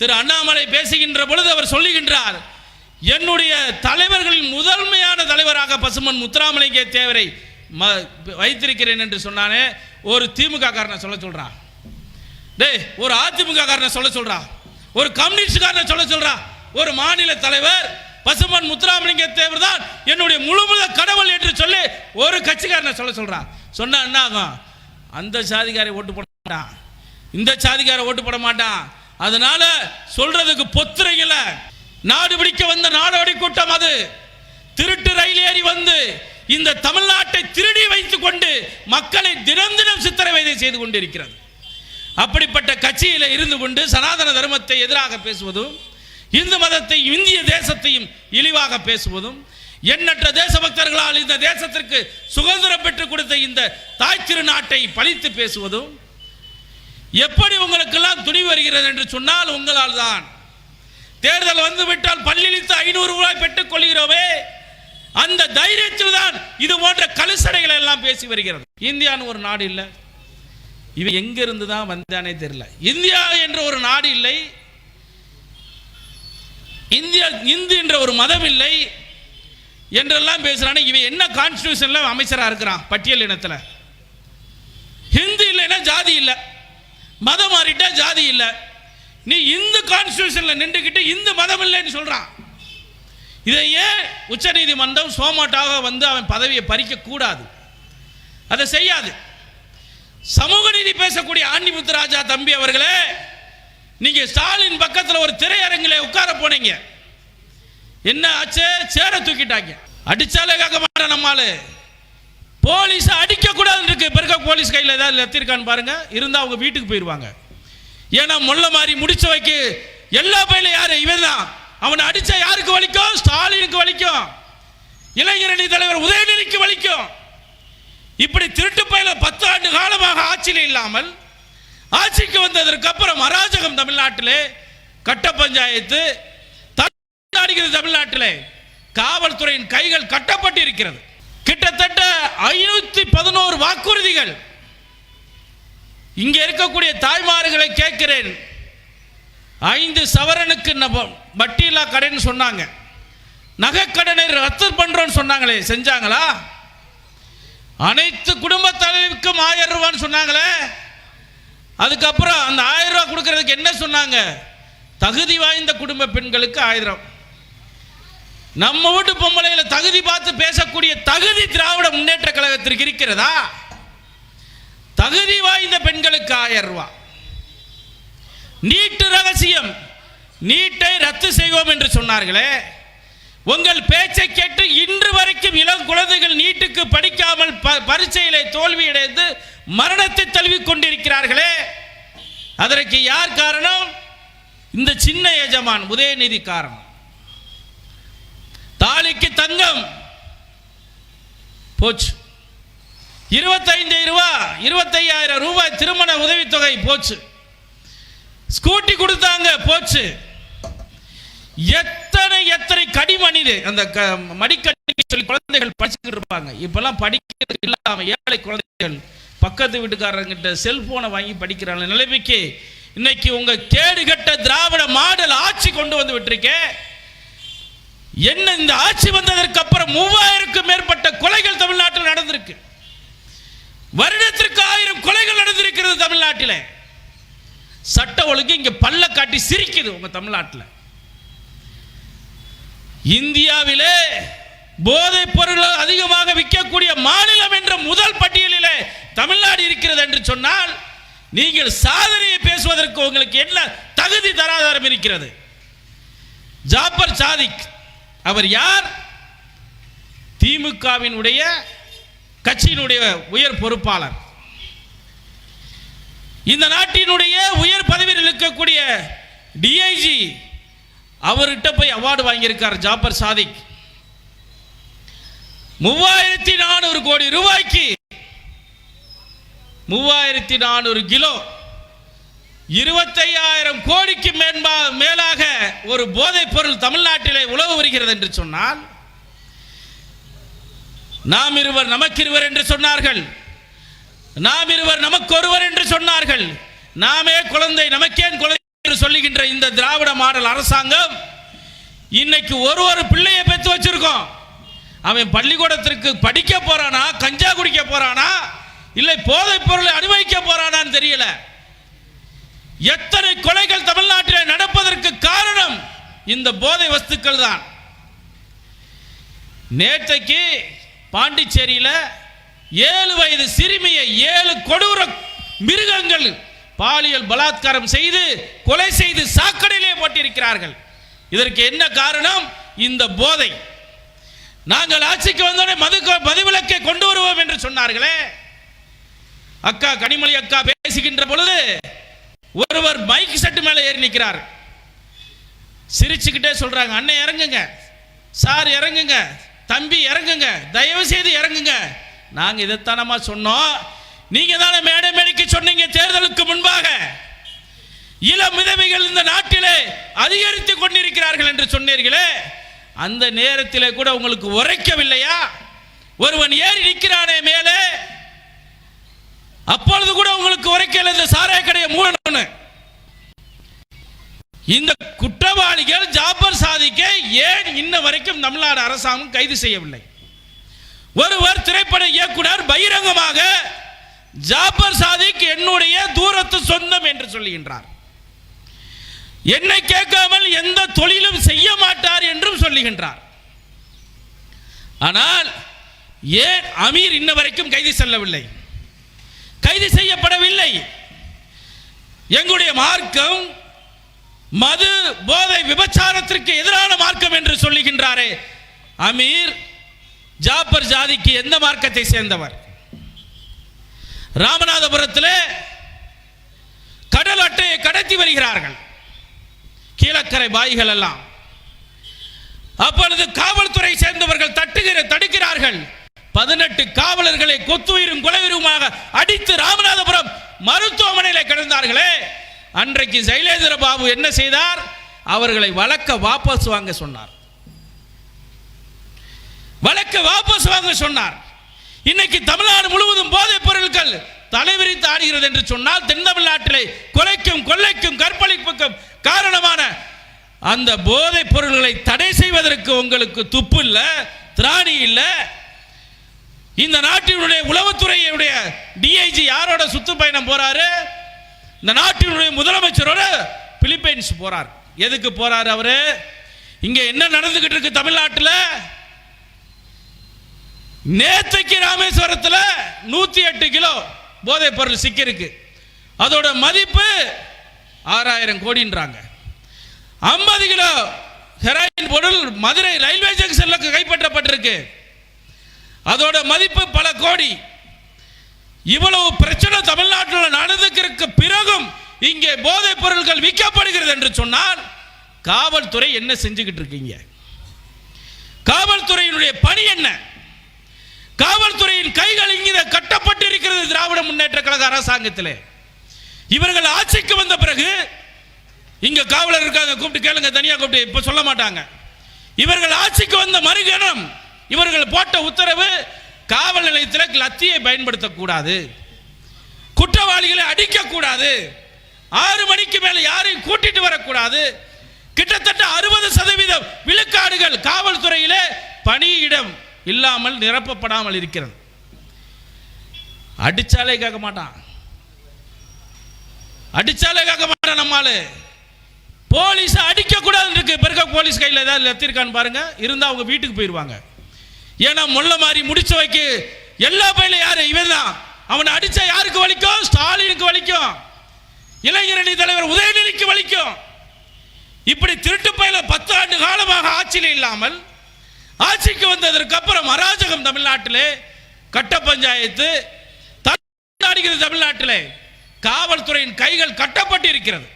திரு அண்ணாமலை பேசுகின்ற பொழுது அவர் சொல்லுகின்றார் என்னுடைய தலைவர்களின் முதன்மையான தலைவராக பசுமன் முத்துராமலிங்க தேவரை ம- வைத்திருக்கிறேன் என்று சொன்னானே ஒரு திமுக காரனை சொல்ல சொல்றான் டேய் ஒரு அதிமுக காரனை சொல்ல சொல்றான் ஒரு கம்யூனிஸ்ட் காரனை சொல்ல சொல்றான் ஒரு மாநில தலைவர் பசுமன் முத்துராமலிங்க தேவர் தான் என்னுடைய முழுமுத கடவுள் என்று சொல்லி ஒரு கட்சிக்காரனை சொல்ல சொல்றான் சொன்னா என்ன ஆகும் அந்த சாதிக்காரை ஓட்டு போட மாட்டான். இந்த சாதிக்காரை ஓட்டு போட மாட்டான். அதனால சொல்றதுக்கு பொத்துறீங்கள நாடு பிடிக்க வந்த நாடோடி கூட்டம் அது. திருட்டு ரயில் ஏறி வந்து இந்த தமிழ்நாட்டை திருடி வைத்துக் கொண்டு மக்களை தினம் தினம் சித்திரவதை செய்து கொண்டிருக்கிறது. அப்படிப்பட்ட கட்சியில் இருந்து கொண்டு சனாதன தர்மத்தை எதிராக பேசுவதும் இந்து மதத்தை இந்திய தேசத்தையும் இழிவாக பேசுவதும் எண்ணற்ற தேசபக்தர்களால் இந்த தேசத்திற்கு சுதந்திரம் பெற்றுக் கொடுத்த இந்த தாய் திருநாட்டை பழித்து பேசுவதும் எப்படி உங்களுக்கெல்லாம் துணி வருகிறது என்று சொன்னால் உங்களால் தான். தேர்தல் வந்து விட்டால் ஐநூறு ரூபாய் பெற்றுக் கொள்கிறோமே. அந்த தைரியத்தில் தான் இது போன்ற கலுசடைகளை எல்லாம் பேசி வருகிறது. இந்தியான்னு ஒரு நாடு இல்லை. இவன் எங்கிருந்து தான் வந்தானே தெரியல. இந்தியா என்ற ஒரு நாடு இல்லை. இந்தியா இந்து என்ற ஒரு மதம் இல்லை. என்றெல்லாம் பேசுறானே. இவன் என்ன கான்ஸ்டியூஷன்ல அமைச்சராக இருக்கிறான்? பட்டியல் இனத்தில். ஹிந்து இல்லைன்னா ஜாதி இல்லை. மதம் மாறிட்டா ஜாதி இல்லை. நீ இந்து கான்ஸ்டியூஷனில் நின்றுக்கிட்டு இந்து மதம் இல்லைன்னு சொல்கிறான் இதை ஏன் உச்சநீதிமன்றம் சோமாட்டாக வந்து அவன் பதவியை பறிக்கக்கூடாது அதை செய்யாது. சமூக நீதி பேசக்கூடிய ஆண்டிமுத்து ராஜா தம்பி அவர்களே நீங்கள் ஸ்டாலின் பக்கத்தில் ஒரு திரையரங்கில் உட்கார போனீங்க. என்ன ஆச்சு? சேர தூக்கிட்டாங்க. அடிச்சாலே கேட்க மாட்டேன் நம்மாலு போலீஸ் அடிக்க கூடாதுன்னு இருக்கு இப்ப இருக்க போலீஸ் கையில் ஏதாவது எத்திருக்கான்னு பாருங்க. இருந்தால் அவங்க வீட்டுக்கு போயிடுவாங்க ஏன்னா முள்ள மாதிரி முடிச்ச வைக்க எல்லா பயில யாரு? இவன் தான் அவனை அடிச்சா யாருக்கு வலிக்கும்? ஸ்டாலினுக்கு வலிக்கும். இளைஞரணி தலைவர் உதயநிதிக்கு வலிக்கும். இப்படி திருட்டு பயில பத்து ஆண்டு காலமாக ஆட்சியில் இல்லாமல் ஆட்சிக்கு வந்ததற்கு அப்புறம் அராஜகம் தமிழ்நாட்டிலே கட்ட பஞ்சாயத்து தடுக்கிறது தமிழ்நாட்டிலே காவல்துறையின் கைகள் கட்டப்பட்டு இருக்கிறது கிட்டத்தட்ட ஐநூத்தி பதினோரு வாக்குறுதிகள் இங்கே இருக்கக்கூடிய தாய்மார்களை கேட்கிறேன். ஐந்து சவரனுக்கு வட்டியில்லா கடன் சொன்னாங்க. நகைக்கடனை ரத்து பண்றோம்னு சொன்னாங்களே செஞ்சாங்களா? அனைத்து குடும்ப தலைவிக்கும் ஆயிரம் ரூபான்னு சொன்னாங்களே. அதுக்கப்புறம் அந்த ஆயிரம் ரூபா கொடுக்கறதுக்கு என்ன சொன்னாங்க? தகுதி வாய்ந்த குடும்ப பெண்களுக்கு ஆயிரம். நம்ம வீட்டு பொம்பளைகளை தகுதி பார்த்து பேசக்கூடிய தகுதி திராவிட முன்னேற்ற கழகத்திற்கு இருக்கிறதா? தகுதி வாய்ந்த பெண்களுக்கு ஆயிரம் ரூபா. நீட்டு ரகசியம் நீட்டை ரத்து செய்வோம் என்று சொன்னார்களே. உங்கள் பேச்சை கேட்டு இன்று வரைக்கும் இளம் குழந்தைகள் நீட்டுக்கு படிக்காமல் ப- பரீட்சையிலே தோல்வியடைந்து மரணத்தை தழுவி கொண்டிருக்கிறார்களே. அதற்கு யார் காரணம்? இந்த சின்ன எஜமான் உதயநிதி காரணம். தாலிக்கு தங்கம். போச்சு. இருபத்தைந்து ரூபா இருபத்தையாயிரம் ரூபாய் திருமண உதவித்தொகை போச்சு. ஸ்கூட்டி கொடுத்தாங்க போச்சு. எத்தனை எத்தனை கடிமணிது அந்த மடிக்கடி சொல்லி குழந்தைகள் படிச்சுக்கிட்டு இருப்பாங்க. இப்பெல்லாம் படிக்கிறது இல்லாம ஏழை குழந்தைகள் பக்கத்து வீட்டுக்காரங்கிட்ட செல்போனை வாங்கி படிக்கிறாங்க. நிலைமைக்கு இன்னைக்கு உங்க கேடுகட்ட திராவிட மாடல் ஆட்சி கொண்டு வந்து விட்டுருக்கேன் என்ன இந்த ஆட்சி வந்ததற்கு அப்புறம் மூவாயிரக்கும் மேற்பட்ட கொலைகள் தமிழ்நாட்டில் நடந்திருக்கு. வருடத்திற்கு ஆயிரம் கொலைகள் நடந்திருக்கிறது தமிழ்நாட்டில். சட்ட ஒழுங்கு இங்க பல்ல காட்டி சிரிக்குது உங்க தமிழ்நாட்டில். இந்தியாவிலே போதைப் பொருள் அதிகமாக விற்கக்கூடிய மாநிலம் என்ற முதல் பட்டியலிலே தமிழ்நாடு இருக்கிறது என்று சொன்னால் நீங்கள் சாதனையை பேசுவதற்கு உங்களுக்கு என்ன தகுதி தராதாரம் இருக்கிறது? ஜாபர் சாதிக் அவர் யார்? திமுகவினுடைய கட்சியினுடைய உயர் பொறுப்பாளர். இந்த நாட்டினுடைய உயர் பதவியில் இருக்கக்கூடிய டிஐஜி அவர்கிட்ட போய் அவார்டு வாங்கியிருக்கார் ஜாபர் சாதிக். மூவாயிரத்தி நானூறு கோடி ரூபாய்க்கு மூவாயிரத்தி நானூறு கிலோ இருபத்தையாயிரம் கோடிக்கு மேன்பா மேலாக ஒரு போதைப் பொருள் தமிழ்நாட்டிலே உழவு வருகிறது என்று சொன்னால் நாம் இருவர் நமக்கிருவர் என்று சொன்னார்கள். நாம் இருவர் நமக்கு ஒருவர் என்று சொன்னார்கள். நாமே குழந்தை நமக்கேன் குழந்தை என்று சொல்லுகின்ற இந்த திராவிட மாடல் அரசாங்கம் இன்னைக்கு ஒரு ஒரு பிள்ளையை பெற்று வச்சிருக்கோம். அவன் பள்ளிக்கூடத்திற்கு படிக்க போறானா கஞ்சா குடிக்க போறானா இல்லை போதைப் பொருளை அனுபவிக்க போறானான்னு தெரியல. எத்தனை கொலைகள் தமிழ்நாட்டில் நடப்பதற்கு காரணம் இந்த போதை வஸ்துக்கள் தான். நேற்றைக்கு பாண்டிச்சேரியில் ஏழு வயது சிறுமியை ஏழு கொடூர மிருகங்கள் பாலியல் பலாத்காரம் செய்து கொலை செய்து சாக்கடையிலே போட்டிருக்கிறார்கள். இதற்கு என்ன காரணம்? இந்த போதை. நாங்கள் ஆட்சிக்கு வந்தோடனே மது மதுவிலக்கை கொண்டு வருவோம் என்று சொன்னார்களே. அக்கா கனிமொழி அக்கா பேசுகின்ற பொழுது ஒருவர் பைக் செட்டு மேலே ஏறி நிற்கிறார் சிரிச்சுக்கிட்டே சொல்கிறாங்க அண்ணன் இறங்குங்க. சார் இறங்குங்க. தம்பி இறங்குங்க. தயவு செய்து இறங்குங்க. நாங்கள் இதைத்தானமா சொன்னோம். நீங்கள் தானே மேடை மேடைக்கு சொன்னீங்க தேர்தலுக்கு முன்பாக. இளம் விதவைகள் இந்த நாட்டிலே அதிகரித்து கொண்டிருக்கிறார்கள் என்று சொன்னீர்களே. அந்த நேரத்திலே கூட உங்களுக்கு உரைக்கவில்லையா? ஒருவன் ஏறி நிற்கிறானே மேலே. அப்பொழுது கூட உங்களுக்கு உரைக்கல இந்த சாராய கடையை மூடணும்னு இந்த குற்றவாளிகள் ஜாபர் சாதிக்க ஏன் இன்ன வரைக்கும் தமிழ்நாடு அரசாங்கம் கைது செய்யவில்லை? ஒருவர் திரைப்பட இயக்குனர் பகிரங்கமாக ஜாபர் சாதிக் என்னுடைய தூரத்து சொந்தம் என்று சொல்லுகின்றார். என்னை கேட்காமல் எந்த தொழிலும் செய்ய மாட்டார் என்றும் சொல்லுகின்றார். ஆனால் ஏன் அமீர் இன்ன வரைக்கும் கைது செல்லவில்லை? கைது செய்யப்படவில்லை. எங்களுடைய மார்க்கம் மது போதை விபச்சாரத்திற்கு எதிரான மார்க்கம் என்று சொல்லுகின்றாரே. அமீர் ஜாபர் ஜாதிக்கு எந்த மார்க்கத்தை சேர்ந்தவர்? ராமநாதபுரத்தில் கடல் அட்டையை கடத்தி வருகிறார்கள். கீழக்கரை பாய்கள் எல்லாம். அப்பொழுது காவல்துறை சேர்ந்தவர்கள் தட்டுகிற தடுக்கிறார்கள். பதினெட்டு காவலர்களை கொத்துயிரும் குலவிருமாக அடித்து ராமநாதபுரம் மருத்துவமனையில் கிடந்தார்களே. அன்றைக்கு சைலேந்திர பாபு என்ன செய்தார்? அவர்களை வழக்க வாபஸ் வாங்க சொன்னார். வழக்க வாபஸ் வாங்க சொன்னார். இன்னைக்கு தமிழ்நாடு முழுவதும் போதைப் பொருட்கள் தலைவிரித்து ஆடுகிறது என்று சொன்னால் தென் தமிழ்நாட்டிலே கொலைக்கும் கொள்ளைக்கும் கற்பழிப்புக்கும் காரணமான அந்த போதைப் பொருள்களை தடை செய்வதற்கு உங்களுக்கு துப்பு இல்லை திராணி இல்லை இந்த நாட்டினுடைய உளவுத்துறையுடைய டிஐஜி யாரோட சுற்றுப்பயணம் போறாரு? இந்த நாட்டினுடைய முதலமைச்சரோட பிலிப்பைன்ஸ் போறார். எதுக்கு போறாரு அவரு? இங்க என்ன நடந்துகிட்டு இருக்கு தமிழ்நாட்டில்? நேத்தைக்கு ராமேஸ்வரத்தில் நூத்தி எட்டு கிலோ போதைப் பொருள் சிக்கிருக்கு அதோட மதிப்பு ஆறாயிரம் கோடின்றாங்க. ஐம்பது கிலோ ஹெராயின் பொருள் மதுரை ரயில்வே ஜங்ஷன்ல கைப்பற்றப்பட்டிருக்கு. அதோட மதிப்பு பல கோடி. இவ்வளவு பிரச்சனை தமிழ்நாட்டில் நடந்துக்கிறதுக்கு பிறகும் இங்கே போதைப் பொருட்கள் விற்கப்படுகிறது என்று சொன்னால் காவல்துறை என்ன செஞ்சுக்கிட்டு இருக்கீங்க? காவல்துறையினுடைய பணி என்ன? காவல்துறையின் கைகள் இங்கே கட்டப்பட்டிருக்கிறது திராவிட முன்னேற்ற கழக அரசாங்கத்தில். இவர்கள் ஆட்சிக்கு வந்த பிறகு இங்க காவலர் இருக்காங்க கூப்பிட்டு கேளுங்க தனியாக கூப்பிட்டு இப்போ சொல்ல மாட்டாங்க. இவர்கள் ஆட்சிக்கு வந்த மறுகணம் இவர்கள் போட்ட உத்தரவு காவல் நிலையத்தில் லத்தியை பயன்படுத்தக்கூடாது. குற்றவாளிகளை அடிக்கக்கூடாது. ஆறு மணிக்கு மேலே யாரையும் கூட்டிட்டு வரக்கூடாது. கிட்டத்தட்ட அறுபது சதவீதம் விழுக்காடுகள் காவல்துறையிலே பணியிடம் இல்லாமல் நிரப்பப்படாமல் இருக்கிறது. அடிச்சாலே கேட்க மாட்டான். அடிச்சாலே கேட்க மாட்டான் நம்மால. போலீஸ் அடிக்க இருக்கு. பிறகு போலீஸ் கையில் ஏதாவது லத்திருக்கான்னு பாருங்க. இருந்தால் அவங்க வீட்டுக்கு போயிடுவாங்க ஏன்னா முள்ள மாதிரி முடிச்ச வைக்க எல்லா பயில யாரு? இவன் தான் அவனை அடிச்சா யாருக்கு வலிக்கும்? ஸ்டாலினுக்கு வலிக்கும். இளைஞரணி தலைவர் உதயநிதிக்கு வலிக்கும். இப்படி திருட்டு பயில பத்து ஆண்டு காலமாக ஆட்சியில் இல்லாமல் ஆட்சிக்கு வந்ததற்கு அப்புறம் அராஜகம் தமிழ்நாட்டிலே கட்ட பஞ்சாயத்து தள்ளாடுகிறது தமிழ்நாட்டிலே காவல்துறையின் கைகள் கட்டப்பட்டு இருக்கிறது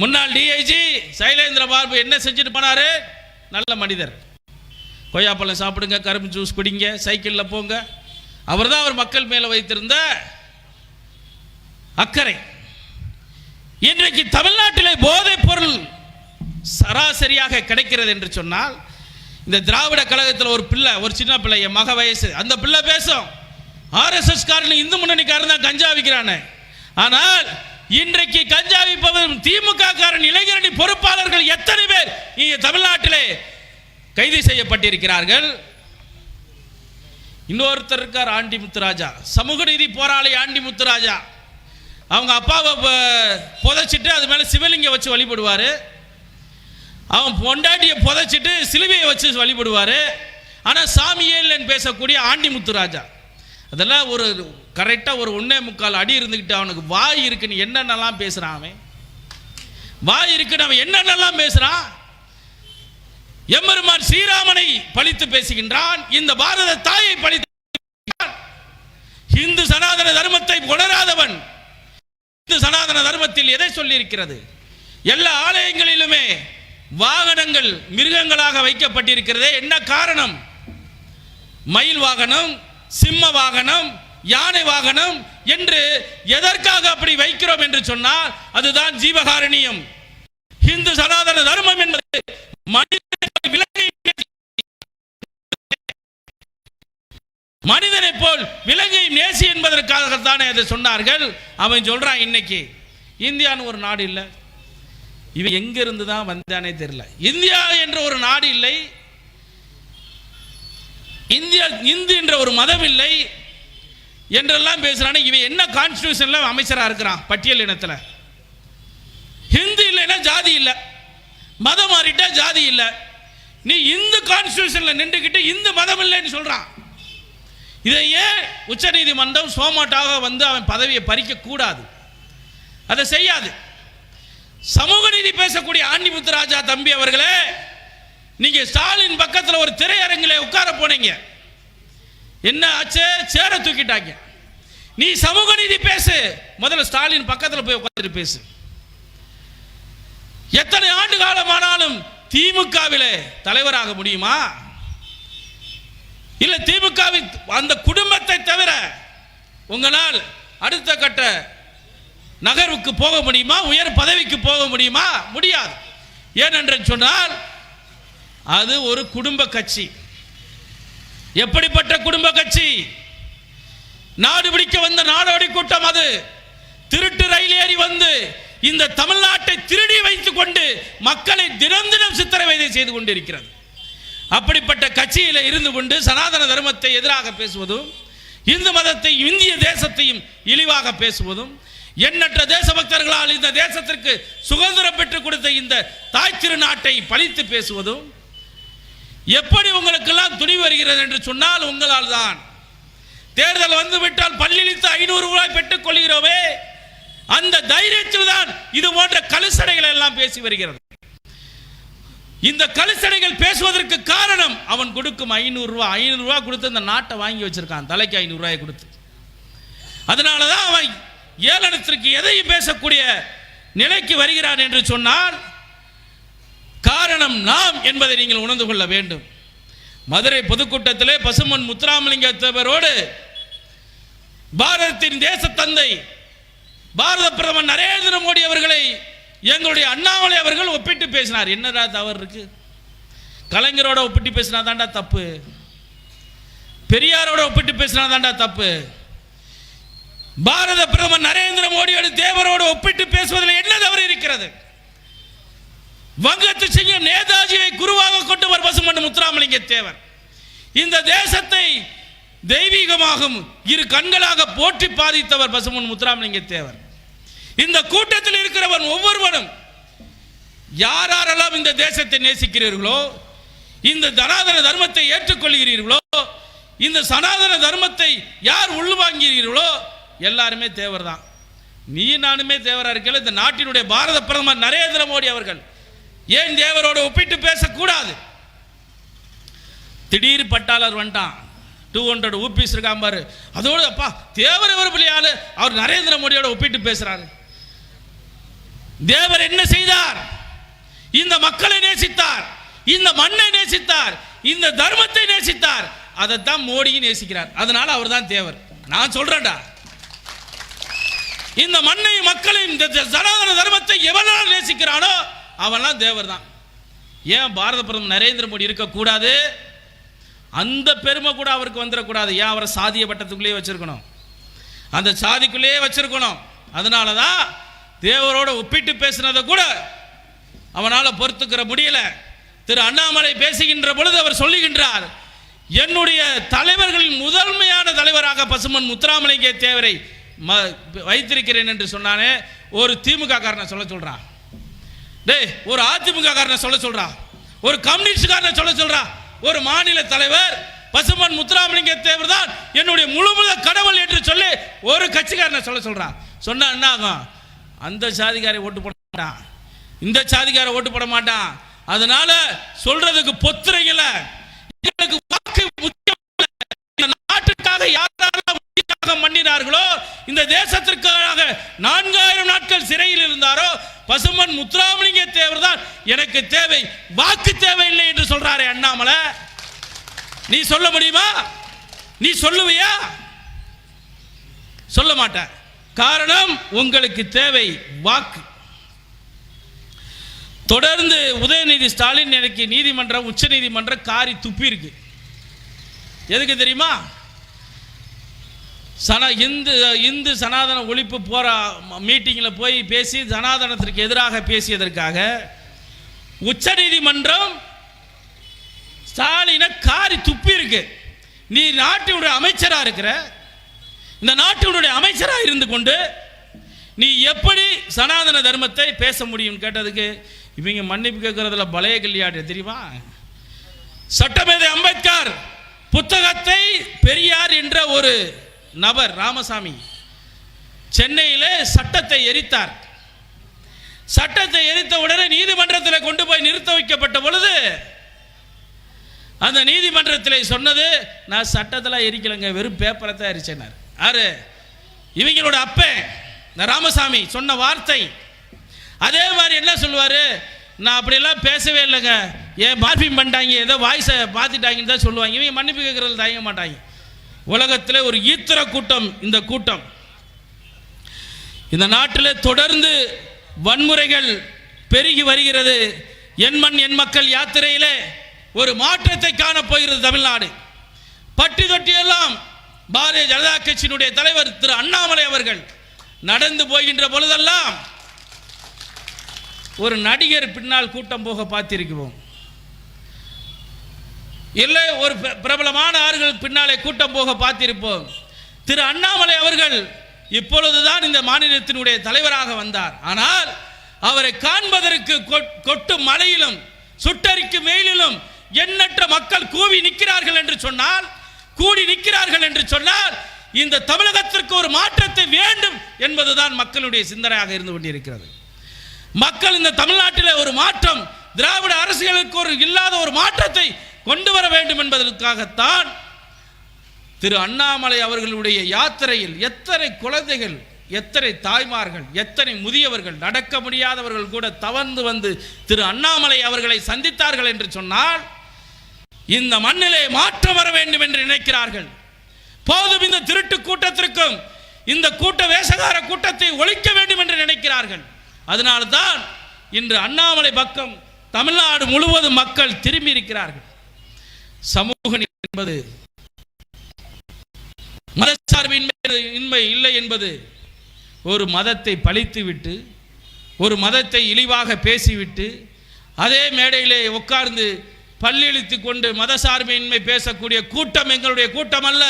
முன்னாள் டிஐஜி சைலேந்திர பாபு என்ன செஞ்சுட்டு போனாரு? நல்ல மனிதர். கொய்யாப்பழம் சாப்பிடுங்க கரும்பு ஜூஸ் குடிங்க சைக்கிளில் போங்க. அவர் தான் அவர் மக்கள் மேலே வைத்திருந்த அக்கறை. இன்றைக்கு தமிழ்நாட்டிலே போதைப் பொருள் சராசரியாக கிடைக்கிறது என்று சொன்னால் இந்த திராவிட கழகத்தில் ஒரு பிள்ளை ஒரு சின்ன பிள்ளை என் மக வயசு அந்த பிள்ளை பேசும். ஆர்எஸ்எஸ் காரன் இந்து முன்னணிக்காரன் தான் கஞ்சா விற்கிறானே. ஆனால் இன்றைக்கு கஞ்சா விற்பவரும் திமுக காரன் இளைஞரணி பொறுப்பாளர்கள் எத்தனை பேர்? இங்கே தமிழ்நாட்டிலே கைது செய்யப்பட்டிருக்கிறார்கள். இன்னொருத்தர் இருக்கார் ஆண்டி முத்துராஜா. சமூக நீதி போராளி ஆண்டி முத்துராஜா. அவங்க அப்பாவை புதைச்சிட்டு அது மேலே சிவலிங்க வச்சு வழிபடுவார். அவன் பொண்டாட்டியை புதைச்சிட்டு சிலுவையை வச்சு வழிபடுவார். ஆனால் சாமியே இல்லைன்னு பேசக்கூடிய ஆண்டி முத்துராஜா. அதெல்லாம் ஒரு கரெக்டாக ஒரு ஒன்றே முக்கால் அடி இருந்துக்கிட்டு அவனுக்கு வாய் இருக்குன்னு என்னென்னலாம் பேசுகிறான் அவன்? வாய் இருக்குன்னு அவன் என்னென்னலாம் பேசுகிறான் எம்பெருமான் ஸ்ரீராமனை பழித்து பேசுகின்றான். இந்த பாரத தாயை பழித்து இந்து சனாதன தர்மத்தை உணராதவன் இந்து சனாதன தர்மத்தில் எதை சொல்லியிருக்கிறது? எல்லா ஆலயங்களிலுமே வாகனங்கள் மிருகங்களாக வைக்கப்பட்டிருக்கிறதே. என்ன காரணம்? மயில் வாகனம் சிம்ம வாகனம் யானை வாகனம் என்று எதற்காக அப்படி வைக்கிறோம் என்று சொன்னால் அதுதான் ஜீவகாரணியம். இந்து சனாதன தர்மம் என்பது மனிதனை போல் விலங்கை நேசி- மனிதனை போல் விலங்கை நேசி என்பதற்காகத்தானே அதை சொன்னார்கள். அவன் சொல்றான் இன்னைக்கு இந்தியான்னு ஒரு நாடு இல்லை. இவன் எங்கிருந்து தான் வந்தானே தெரியல. இந்தியா என்ற ஒரு நாடு இல்லை. இந்தியா இந்து என்ற ஒரு மதம் இல்லை. என்றெல்லாம் பேசுறானே. இவன் என்ன கான்ஸ்டியூஷன்ல அமைச்சரா இருக்கிறான் பட்டியல் இனத்துல? ஹிந்து இல்லைன்னா ஜாதி இல்லை. மதம் மாறிட்டா ஜாதி இல்லை. நீ இந்து கான்ஸ்டியூஷன்ல நின்றுக்கிட்டு இந்து மதம் இல்லைன்னு சொல்றான். இதை ஏன் உச்சநீதிமன்றம் சோமாட்டாக வந்து அவன் பதவியை பறிக்க கூடாது அதை செய்யாது. சமூக நீதி பேசக்கூடிய ஆண்டிமுத்துராஜா தம்பி அவர்களே நீங்க ஸ்டாலின் பக்கத்தில் ஒரு திரையரங்கிலே உட்கார போனீங்க. என்ன ஆச்சு? சேர தூக்கிட்டாங்க. நீ சமூக நீதி பேசு. முதல்ல ஸ்டாலின் பக்கத்தில் போய் உட்காந்துட்டு பேசு. எத்தனை ஆண்டு காலமானாலும் திமுகவிலே தலைவராக முடியுமா? இல்ல திமுகவின் அந்த குடும்பத்தை தவிர உங்களால் அடுத்த கட்ட நகர்வுக்கு போக முடியுமா? உயர் பதவிக்கு போக முடியுமா? முடியாது. ஏனென்று சொன்னால் அது ஒரு குடும்ப கட்சி. எப்படிப்பட்ட குடும்ப கட்சி? நாடு பிடிக்க வந்த நாடோடி கூட்டம் அது. திருட்டு ரயில் ஏறி வந்து இந்த தமிழ்நாட்டை திருடி வைத்துக் கொண்டு மக்களை தினம் தினம் சித்திரவதை செய்து கொண்டிருக்கிறது. அப்படிப்பட்ட கட்சியில் இருந்து கொண்டு சனாதன தர்மத்தை எதிராக பேசுவதும் இந்து மதத்தையும் இந்திய தேசத்தையும் இழிவாக பேசுவதும் எண்ணற்ற தேசபக்தர்களால் இந்த தேசத்திற்கு சுதந்திரம் பெற்றுக் கொடுத்த இந்த தாய் திருநாட்டை பழித்து பேசுவதும் எப்படி உங்களுக்கெல்லாம் துணி வருகிறது என்று சொன்னால் உங்களால் தான். தேர்தல் வந்துவிட்டால் பள்ளியிலித்து ஐநூறு ரூபாய் பெற்றுக் கொள்கிறோமே அந்த தைரியத்தில் தான் இது போன்ற கலுசடைகளை எல்லாம் பேசி வருகிறது. இந்த கலிசடைகள் பேசுவதற்கு காரணம் அவன் கொடுக்கும் ஐநூறு ரூபாய் ஐநூறு ரூபாய் கொடுத்து அந்த நாட்டை வாங்கி வச்சிருக்கான். தலைக்கு ஐநூறு கொடுத்து. அதனால தான் அவன் ஏளனத்திற்கு எதையும் பேசக்கூடிய நிலைக்கு வருகிறான் என்று சொன்னால் காரணம் நாம் என்பதை நீங்கள் உணர்ந்து கொள்ள வேண்டும். மதுரை பொதுக்கூட்டத்திலே பசுமன் முத்துராமலிங்க தேவரோடு பாரதத்தின் தேச தந்தை பாரத பிரதமர் நரேந்திர மோடி அவர்களை எங்களுடைய அண்ணாமலை அவர்கள் ஒப்பிட்டு பேசினார். என்னடா தவறு இருக்கு? கலைஞரோட ஒப்பிட்டு பேசினா தாண்டா தப்பு. பெரியாரோட ஒப்பிட்டு பேசினா தாண்டா தப்பு. பாரத பிரதமர் நரேந்திர மோடியோடு தேவரோடு ஒப்பிட்டு பேசுவதில் என்ன தவறு இருக்கிறது? வங்கத்து சிங்கம் நேதாஜியை குருவாக கொண்டவர் பசுமன் முத்துராமலிங்க தேவர். இந்த தேசத்தை தெய்வீகமாகும் இரு கண்களாக போற்றி பாதித்தவர் பசுமன் முத்துராமலிங்க தேவர். இந்த கூட்டத்தில் இருக்கிறவன் ஒவ்வொருவனும் யார் யாரெல்லாம் இந்த தேசத்தை நேசிக்கிறீர்களோ இந்த சனாதன தர்மத்தை ஏற்றுக்கொள்கிறீர்களோ இந்த சனாதன தர்மத்தை யார் உள்வாங்கிறீர்களோ எல்லாருமே தேவர் தான் நீ நானுமே தேவராக இருக்கல இந்த நாட்டினுடைய பாரத பிரதமர் நரேந்திர மோடி அவர்கள் ஏன் தேவரோடு ஒப்பிட்டு பேசக்கூடாது? திடீர் பட்டாளர் வந்துட்டான். டூ ஹண்ட்ரட் ஊபிஸ் இருக்காம்பாரு அதோடு அப்பா தேவர் எவர் அவர் நரேந்திர மோடியோட ஒப்பிட்டு பேசுகிறாரு தேவர் என்ன செய்தார்? இந்த மக்களை நேசித்தார். இந்த மண்ணை நேசித்தார். இந்த தர்மத்தை நேசித்தார். அதைத்தான் மோடியும் நேசிக்கிறார். அதனால அவர் தான் தேவர். நான் சொல்றேன்டா. இந்த மண்ணையும் மக்களையும் இந்த சனாதன தர்மத்தை எவனால் நேசிக்கிறானோ அவெல்லாம் தேவர் தான் ஏன் பாரத பிரதமர் நரேந்திர மோடி இருக்கக்கூடாது? அந்த பெருமை கூட அவருக்கு வந்துடக்கூடாது ஏன் அவரை சாதிய பட்டத்துக்குள்ளேயே வச்சிருக்கணும்? அந்த சாதிக்குள்ளேயே வச்சிருக்கணும். அதனால தான் தேவரோட ஒப்பிட்டு பேசினதை கூட அவனால் பொறுத்துக்கிற முடியல. திரு அண்ணாமலை பேசுகின்ற பொழுது அவர் சொல்லுகின்றார் என்னுடைய தலைவர்களின் முதன்மையான தலைவராக பசுமன் முத்துராமலிங்க தேவரை ம வைத்திருக்கிறேன் என்று சொன்னானே ஒரு திமுக காரனை சொல்ல சொல்கிறான் டேய் ஒரு அதிமுக காரனை சொல்ல சொல்கிறான் ஒரு கம்யூனிஸ்ட் காரனை சொல்ல சொல்கிறான் ஒரு மாநில தலைவர் பசுமன் முத்துராமலிங்க தேவர் தான் என்னுடைய முழுமுத கடவுள் என்று சொல்லி ஒரு கட்சிக்காரனை சொல்ல சொல்கிறான் சொன்னால் என்ன ஆகும் அந்த சாதிக்காரை ஓட்டு போட மாட்டான். இந்த சாதிக்காரை ஓட்டு போட மாட்டான். அதனால சொல்றதுக்கு பொத்துறீங்கல்ல எங்களுக்கு வாக்கு நாட்டுக்காக யாரெல்லாம் மன்னினார்களோ பண்ணினார்களோ இந்த தேசத்திற்காக நான்காயிரம் நாட்கள் சிறையில் இருந்தாரோ பசுமன் முத்துராமலிங்க தேவர் தான் எனக்கு தேவை வாக்கு தேவையில்லை என்று சொல்றாரே அண்ணாமலை. நீ சொல்ல முடியுமா? நீ சொல்லுவியா? சொல்ல மாட்டேன். காரணம் உங்களுக்கு தேவை வாக்கு. தொடர்ந்து உதயநிதி ஸ்டாலின் எனக்கு நீதிமன்றம் உச்ச நீதிமன்றம் காரி துப்பி இருக்கு. எதுக்கு தெரியுமா? சன இந்து இந்து சனாதன ஒழிப்பு போற மீட்டிங்கில் போய் பேசி சனாதனத்திற்கு எதிராக பேசியதற்காக உச்ச நீதிமன்றம் ஸ்டாலினை காரி துப்பி இருக்கு. நீ நாட்டினுடைய அமைச்சராக இருக்கிற இந்த நாட்டினுடைய அமைச்சராக இருந்து கொண்டு நீ எப்படி சனாதன தர்மத்தை பேச முடியும் கேட்டதுக்கு இவங்க மன்னிப்பு கேட்கறதுல பழைய கல்யாட்டு தெரியுமா? சட்டமேதை அம்பேத்கர் புத்தகத்தை பெரியார் என்ற ஒரு நபர் ராமசாமி சென்னையிலே சட்டத்தை எரித்தார். சட்டத்தை எரித்த உடனே நீதிமன்றத்தில் கொண்டு போய் நிறுத்த வைக்கப்பட்ட பொழுது அந்த நீதிமன்றத்தில் சொன்னது நான் சட்டத்தில் எரிக்கலைங்க வெறும் பேப்பரை தான் எரிச்சேனார் யாரு? இவங்களோட அப்பன் இந்த ராமசாமி சொன்ன வார்த்தை. அதே மாதிரி என்ன சொல்லுவார்? நான் அப்படியெல்லாம் பேசவே இல்லைங்க. ஏன் மார்பிங் பண்ணிட்டாங்க ஏதோ வாய்ஸை மாற்றிட்டாங்கன்னு தான் சொல்லுவாங்க. இவங்க மன்னிப்பு கேட்குறது தயங்க மாட்டாங்க. உலகத்தில் ஒரு ஈத்திர கூட்டம் இந்த கூட்டம். இந்த நாட்டில் தொடர்ந்து வன்முறைகள் பெருகி வருகிறது. என் மண் என் மக்கள் யாத்திரையிலே ஒரு மாற்றத்தை காணப் போகிறது தமிழ்நாடு. பட்டி தொட்டியெல்லாம் பாரதிய ஜனதா கட்சியினுடைய தலைவர் திரு அண்ணாமலை அவர்கள் நடந்து போகின்ற பொழுதெல்லாம் ஒரு நடிகர் பின்னால் கூட்டம் போக பார்த்திருக்கிறோம். இல்லை ஒரு பிர- பிரபலமான ஆறுகள் பின்னாலே கூட்டம் போக பார்த்திருப்போம். திரு அண்ணாமலை அவர்கள் இப்பொழுதுதான் இந்த மாநிலத்தினுடைய தலைவராக வந்தார். ஆனால் அவரை காண்பதற்கு கொட்- கொட்டும் மலையிலும் சுட்டரிக்கும் வெயிலிலும் எண்ணற்ற மக்கள் கூவி நிற்கிறார்கள் என்று சொன்னால் கூடி நிற்கிறார்கள் என்று சொன்னால் இந்த தமிழகத்திற்கு ஒரு மாற்றத்தை வேண்டும் என்பதுதான் மக்களுடைய சிந்தனையாக இருந்து கொண்டிருக்கிறது. மக்கள் இந்த தமிழ்நாட்டில் ஒரு மாற்றம் திராவிட அரசியலுக்கு ஒரு இல்லாத ஒரு மாற்றத்தை கொண்டு வர வேண்டும் என்பதற்காகத்தான் திரு அண்ணாமலை அவர்களுடைய யாத்திரையில் எத்தனை குழந்தைகள் எத்தனை தாய்மார்கள் எத்தனை முதியவர்கள் நடக்க முடியாதவர்கள் கூட தவழ்ந்து வந்து திரு அண்ணாமலை அவர்களை சந்தித்தார்கள் என்று சொன்னால் இந்த மண்ணிலே மாற்றம் வர வேண்டும் என்று நினைக்கிறார்கள். போதும் இந்த திருட்டு கூட்டத்திற்கும் இந்த கூட்ட வேஷகார கூட்டத்தை ஒழிக்க வேண்டும் என்று நினைக்கிறார்கள். அதனால்தான் இன்று அண்ணாமலை பக்கம் தமிழ்நாடு முழுவதும் மக்கள் திரும்பி இருக்கிறார்கள். சமூக என்பது மதச்சார்பின்மை இன்மை இல்லை என்பது ஒரு மதத்தை பழித்துவிட்டு ஒரு மதத்தை இழிவாக பேசிவிட்டு அதே மேடையிலே உட்கார்ந்து பல்லிழித்து கொண்டு மதசார்பின்மை பேசக்கூடிய கூட்டம் எங்களுடைய கூட்டம் அல்ல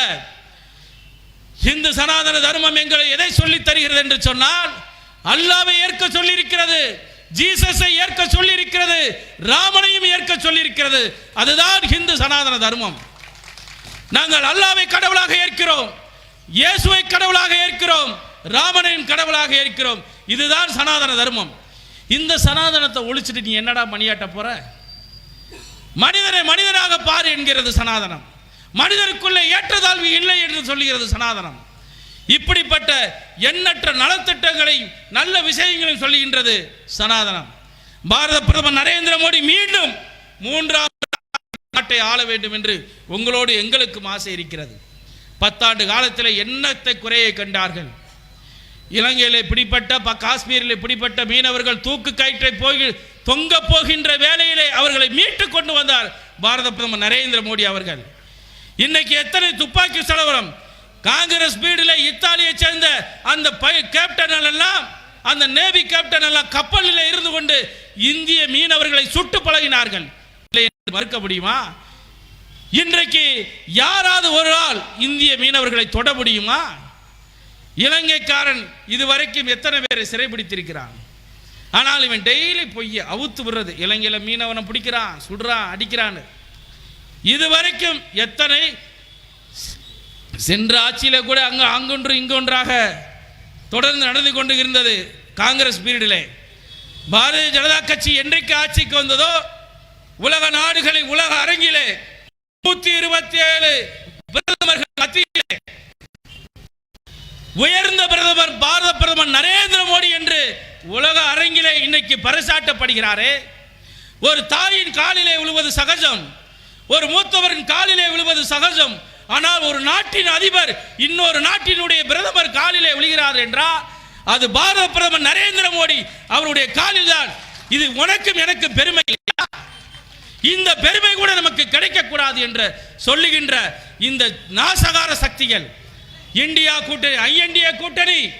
இந்து சனாதன தர்மம் எங்களை எதை சொல்லி தருகிறது என்று சொன்னால் அல்லாவை ஏற்க சொல்லியிருக்கிறது ஜீசஸை ஏற்க சொல்லியிருக்கிறது ராமனையும் ஏற்க சொல்லியிருக்கிறது. அதுதான் இந்து சனாதன தர்மம். நாங்கள் அல்லாவை கடவுளாக ஏற்கிறோம் இயேசுவை கடவுளாக ஏற்கிறோம் ராமனையும் கடவுளாக ஏற்கிறோம். இதுதான் சனாதன தர்மம். இந்த சனாதனத்தை ஒழிச்சிட்டு நீ என்னடா மணியாட்ட போற? மனிதனை மனிதனாக பாரு என்கிறது சனாதனம். மனிதருக்குள்ளே ஏற்றத்தாழ்வு இல்லை என்று சொல்லுகிறது சனாதனம். இப்படிப்பட்ட எண்ணற்ற நலத்திட்டங்களை நல்ல விஷயங்களையும் சொல்லுகின்றது சனாதனம். பாரத பிரதமர் நரேந்திர மோடி மீண்டும் மூன்றாவது நாட்டை ஆள வேண்டும் என்று உங்களோடு எங்களுக்கும் ஆசை இருக்கிறது. பத்தாண்டு காலத்தில் எண்ணத்தை குறையை கண்டார்கள். இலங்கையில் பிடிப்பட்ட ப- காஷ்மீரில் பிடிப்பட்ட மீனவர்கள் தூக்கு கயிற்றை போய் தொங்க போகின்ற வேலையிலே அவர்களை மீட்டு கொண்டு வந்தார் பாரத பிரதமர் நரேந்திர மோடி அவர்கள். இன்னைக்கு எத்தனை துப்பாக்கி செலவரம்? காங்கிரஸ் பீடில் இத்தாலியை சேர்ந்த அந்த பை கேப்டன்கள் எல்லாம் அந்த நேவி கேப்டன் எல்லாம் கப்பலில் இருந்து கொண்டு இந்திய மீனவர்களை சுட்டு பழகினார்கள். இல்லை மறுக்க முடியுமா? இன்றைக்கு யாராவது ஒரு ஆள் இந்திய மீனவர்களை தொட முடியுமா? இலங்கைக்காரன் இதுவரைக்கும் எத்தனை பேரை சிறைபிடித்திருக்கிறான்? ஆனால் இவன் டெய்லி பொய்ய அவுத்து விடுறது. இலங்கையில் மீனவனை பிடிக்கிறான் சுடுறான் அடிக்கிறான்னு. இதுவரைக்கும் எத்தனை சென்ற ஆட்சியில கூட அங்கு அங்கொன்று இங்கொன்றாக தொடர்ந்து நடந்து கொண்டு இருந்தது காங்கிரஸ் பீரியடில். பாரதிய ஜனதா கட்சி என்றைக்கு ஆட்சிக்கு வந்ததோ உலக நாடுகளில் உலக அரங்கிலே நூத்தி இருபத்தி ஏழு பிரதமர்கள் மத்தியிலே உயர்ந்த பிரதமர் பாரத பிரதமர் நரேந்திர மோடி என்று உலக அரங்கிலே இன்னைக்கு பறைசாட்டப்படுகிறாரே ஒரு தாயின் காலிலே விழுவது சகஜம் ஒரு மூத்தவரின் காலிலே விழுவது சகஜம். ஆனால் ஒரு நாட்டின் அதிபர் இன்னொரு நாட்டினுடைய பிரதமர் காலிலே விழுகிறார் என்றால் அது பாரத பிரதமர் நரேந்திர மோடி அவருடைய காலில் தான் இது உனக்கும் எனக்கும் பெருமை இல்லையா? இந்த பெருமை கூட நமக்கு கிடைக்கக்கூடாது என்று சொல்லுகின்ற இந்த நாசகார சக்திகள் இந்தியா கூட்டணி ஐஎன்டிஏ கூட்டணி.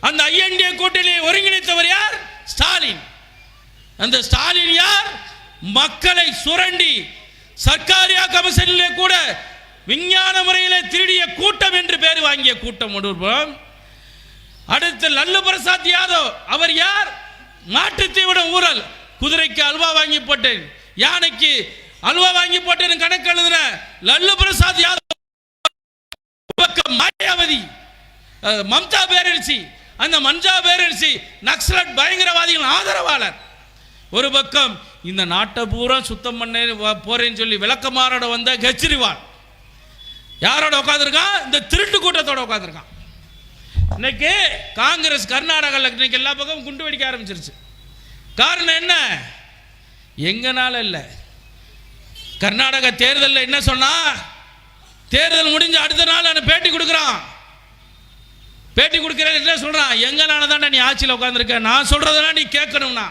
அந்த ஐஎன்டிஏ கூட்டணியை ஒருங்கிணைத்தவர் யார்? ஸ்டாலின். அந்த ஸ்டாலின் யார்? மக்களை சுரண்டி சர்க்காரியா கமிஷனிலே கூட விஞ்ஞான முறையிலே திருடிய கூட்டம் என்று பேர் வாங்கிய கூட்டம் ஒன்றுபுறம். அடுத்து லல்லு பிரசாத் யாதவ். அவர் யார்? மாட்டுத்தீவிடம் ஊழல். குதிரைக்கு அல்வா வாங்கி போட்டேன். யானைக்கு அல்வா வாங்கி போட்டேன் கணக்கு எழுதுன லல்லு பிரசாத் யாதவ். பக்கம் மாயாவதி மம்தா பேரரசி அந்த மஞ்சா பேரரசி நக்சலட் பயங்கரவாதிகள் ஆதரவாளர். ஒரு பக்கம் இந்த நாட்டை பூரா சுத்தம் பண்ண வ- போறேன்னு சொல்லி விளக்கமாரோட வந்த கெஜ்ரிவால். யாரோட உட்காந்துருக்கான் இந்த திருட்டு கூட்டத்தோட உட்காந்துருக்கான் இன்னைக்கு காங்கிரஸ் கர்நாடகாவில் இன்னைக்கு எல்லா பக்கமும் குண்டு வெடிக்க ஆரம்பிச்சிருச்சு. காரணம் என்ன? எங்கனால இல்லை. கர்நாடக தேர்தலில் என்ன சொன்னால் தேர்தல் முடிஞ்சு அடுத்த நாள் அவன் பேட்டி கொடுக்குறான். பேட்டி கொடுக்குறேன் சொல்கிறான் எங்கனால தான் நீ ஆட்சியில் உட்காந்துருக்க நான் சொல்கிறதெல்லாம் நீ கேட்கணும்னா.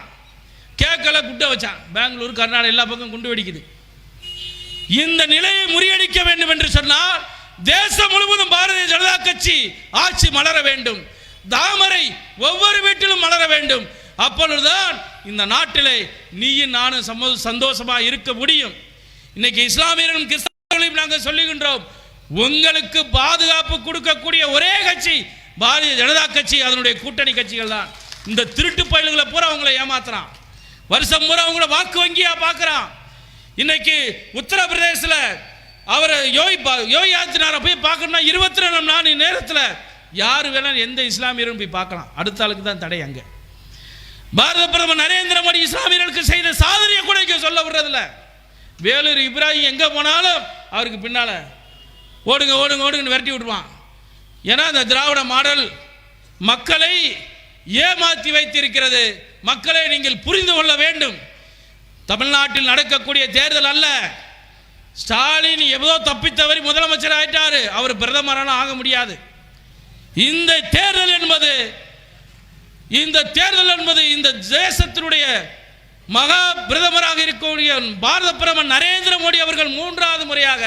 கேட்கல குட்டை வச்சான். பெங்களூர் கர்நாடகா எல்லா பக்கம் குண்டு வெடிக்குது. இந்த நிலையை முறியடிக்க வேண்டும் என்று சொன்னால் தேசம் முழுவதும் பாரதிய ஜனதா கட்சி ஆட்சி மலர வேண்டும். தாமரை ஒவ்வொரு வீட்டிலும் மலர வேண்டும். அப்பொழுதுதான் இந்த நாட்டிலே நீயும் நானும் சம சந்தோஷமா இருக்க முடியும். இன்னைக்கு இஸ்லாமியர்களும் கிறிஸ்தவ நாங்கள் சொல்லுகின்றோம். உங்களுக்கு பாதுகாப்பு கொடுக்கக்கூடிய ஒரே கட்சி பாரதிய ஜனதா கட்சி அதனுடைய கூட்டணி கட்சிகள் தான். இந்த திருட்டு பயல்களை பூரா அவங்கள ஏமாத்துறான். வருஷம் பூரா அவங்கள வாக்கு வங்கியாக பார்க்குறான் இன்னைக்கு உத்தரப்பிரதேசில் அவர் யோகி பா- யோகி ஆதித்யநாரை போய் பார்க்கணும்னா இருபத்தி ரெண்டு நாலு நேரத்தில் யார் வேணாலும் எந்த இஸ்லாமியரும் போய் பார்க்கலாம். அடுத்த ஆளுக்கு தான் தடை அங்கே. பாரத பிரதமர் நரேந்திர மோடி இஸ்லாமியர்களுக்கு செய்த சாதனையை கூட இங்கே சொல்ல விடுறதில்ல. வேலூர் இப்ராஹிம் எங்கே போனாலும் அவருக்கு பின்னால் ஓடுங்க ஓடுங்க ஓடுங்கன்னு விரட்டி விடுவான் ஏன்னா அந்த திராவிட மாடல் மக்களை ஏமாற்றி வைத்திருக்கிறது. மக்களை நீங்கள் புரிந்து கொள்ள வேண்டும். தமிழ்நாட்டில் நடக்கக்கூடிய தேர்தல் அல்ல. ஸ்டாலின் எவ்வளோ தப்பித்தவரி முதலமைச்சர் ஆயிட்டாரு. அவர் பிரதமரான ஆக முடியாது. இந்த தேர்தல் என்பது இந்த தேர்தல் என்பது இந்த தேசத்தினுடைய மகா பிரதமராக இருக்கக்கூடிய பாரத பிரதமர் நரேந்திர மோடி அவர்கள் மூன்றாவது முறையாக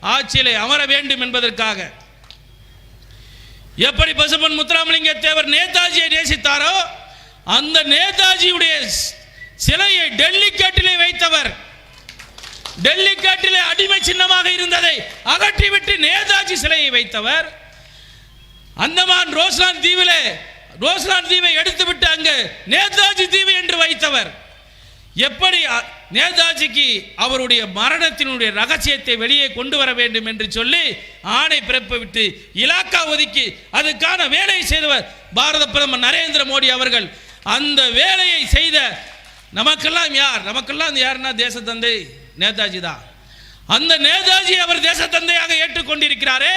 ஆட்சியிலே அமர வேண்டும் என்பதற்காக. எப்படி பசுமன் முத்துராமலிங்க தேவர் நேதாஜியை நேசித்தாரோ அந்த நேதாஜியுடைய சிலையை டெல்லி கேட்டிலே வைத்தவர். டெல்லி கேட்டிலே அடிமை சின்னமாக இருந்ததை அகற்றிவிட்டு நேதாஜி சிலையை வைத்தவர். அந்தமான் ரோஸ்லான் தீவிலே ரோஸ்லான் தீவை எடுத்துவிட்டு அங்கு நேதாஜி தீவு என்று வைத்தவர். எப்படி நேதாஜிக்கு அவருடைய மரணத்தினுடைய ரகசியத்தை வெளியே கொண்டு வர வேண்டும் என்று சொல்லி ஆணை பிறப்பிவிட்டு இலாக்கா ஒதுக்கி அதுக்கான வேலையை செய்தவர் பாரத பிரதமர் நரேந்திர மோடி அவர்கள். அந்த வேலையை செய்த நமக்கெல்லாம் யார்? நமக்கெல்லாம் யாருன்னா தேசத்தந்தை நேதாஜி தான். அந்த நேதாஜி அவர் தேசத்தந்தையாக ஏற்றுக்கொண்டிருக்கிறாரே.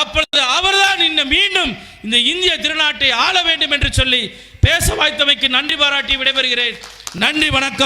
அப்பொழுது அவர்தான் இன்னும் மீண்டும் இந்த இந்திய திருநாட்டை ஆள வேண்டும் என்று சொல்லி பேச வாய்த்தமைக்கு நன்றி பாராட்டி விடைபெறுகிறேன். நன்றி வணக்கம்.